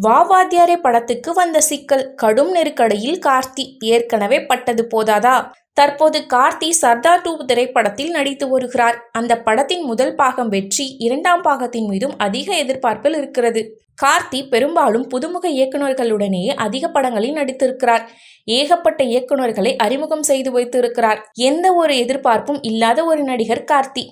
வாவாத்தியாரே படத்துக்கு வந்த சிக்கல். கடும் நெருக்கடியில் கார்த்தி ஏற்கனவே பட்டது போதாதா? தற்போது கார்த்தி சர்தார் டூ திரைப்படத்தில் நடித்து வருகிறார். அந்த படத்தின் முதல் பாகம் வெற்றி இரண்டாம் பாகத்தின் மீதும் அதிக எதிர்பார்ப்பில் இருக்கிறது. கார்த்தி பெரும்பாலும் புதுமுக இயக்குநர்களுடனேயே அதிக படங்களில் நடித்திருக்கிறார். ஏகப்பட்ட இயக்குநர்களை அறிமுகம் செய்து வைத்திருக்கிறார். எந்த ஒரு எதிர்பார்ப்பும் இல்லாத ஒரு நடிகர் கார்த்தி.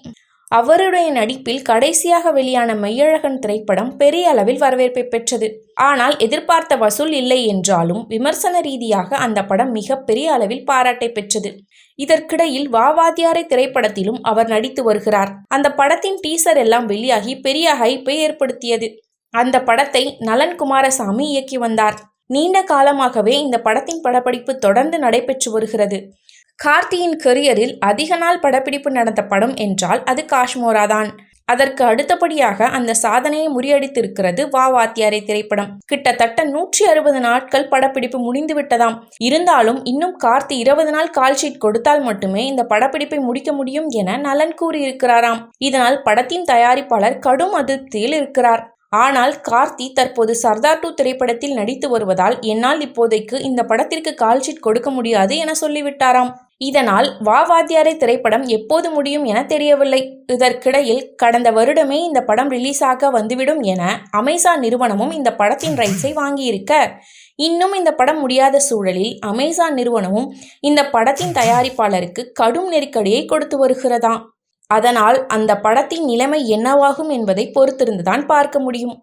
அவருடைய நடிப்பில் கடைசியாக வெளியான மெய்யழகன் திரைப்படம் பெரிய அளவில் வரவேற்பை பெற்றது. ஆனால் எதிர்பார்த்த வசூல் இல்லை என்றாலும் விமர்சன ரீதியாக அந்த படம் மிகப்பெரிய அளவில் பாராட்டை பெற்றது. இதற்கிடையில் வாவாத்தியாரை திரைப்படத்திலும் அவர் நடித்து வருகிறார். அந்த படத்தின் டீசர் எல்லாம் வெளியாகி பெரிய ஹைப்பை ஏற்படுத்தியது. அந்த படத்தை நலன் குமாரசாமி இயக்கி வந்தார். நீண்ட காலமாகவே இந்த படத்தின் படப்பிடிப்பு தொடர்ந்து நடைபெற்று வருகிறது. கார்த்தியின் கெரியரில் அதிக நாள் படப்பிடிப்பு நடந்த படம் என்றால் அது காஷ்மோரா தான் அதற்கு அடுத்தபடியாக அந்த சாதனையை முறியடித்திருக்கிறது வா. வாத்தியாரை திரைப்படம். கிட்டத்தட்ட நூற்றி அறுபது நாட்கள் படப்பிடிப்பு முடிந்து விட்டதாம். இருந்தாலும் இன்னும் கார்த்தி இருபது நாள் கால்ஷீட் கொடுத்தால் மட்டுமே இந்த படப்பிடிப்பை முடிக்க முடியும் என நலன் கூறியிருக்கிறாராம். இதனால் படத்தின் தயாரிப்பாளர் கடும் அதிருப்தியில் இருக்கிறார். ஆனால் கார்த்தி தற்போது சர்தார் டூ திரைப்படத்தில் நடித்து வருவதால் என்னால் இப்போதைக்கு இந்த படத்திற்கு கால்ஷீட் கொடுக்க முடியாது என சொல்லிவிட்டாராம். இதனால் வா வாத்தியாரை திரைப்படம் எப்போது முடியும் என தெரியவில்லை. இதற்கிடையில் கடந்த வருடமே இந்த படம் ரிலீஸ் ஆக வந்துவிடும் என அமேசான் நிறுவனமும் இந்த படத்தின் ரைட்ஸை வாங்கியிருக்க. இன்னும் இந்த படம் முடியாத சூழலில் அமேசான் நிறுவனமும் இந்த படத்தின் தயாரிப்பாளருக்கு கடும் நெருக்கடியை கொடுத்து வருகிறதாம். அதனால் அந்த படத்தின் நிலைமை என்னவாகும் என்பதை பொறுத்திருந்துதான் பார்க்க முடியும்.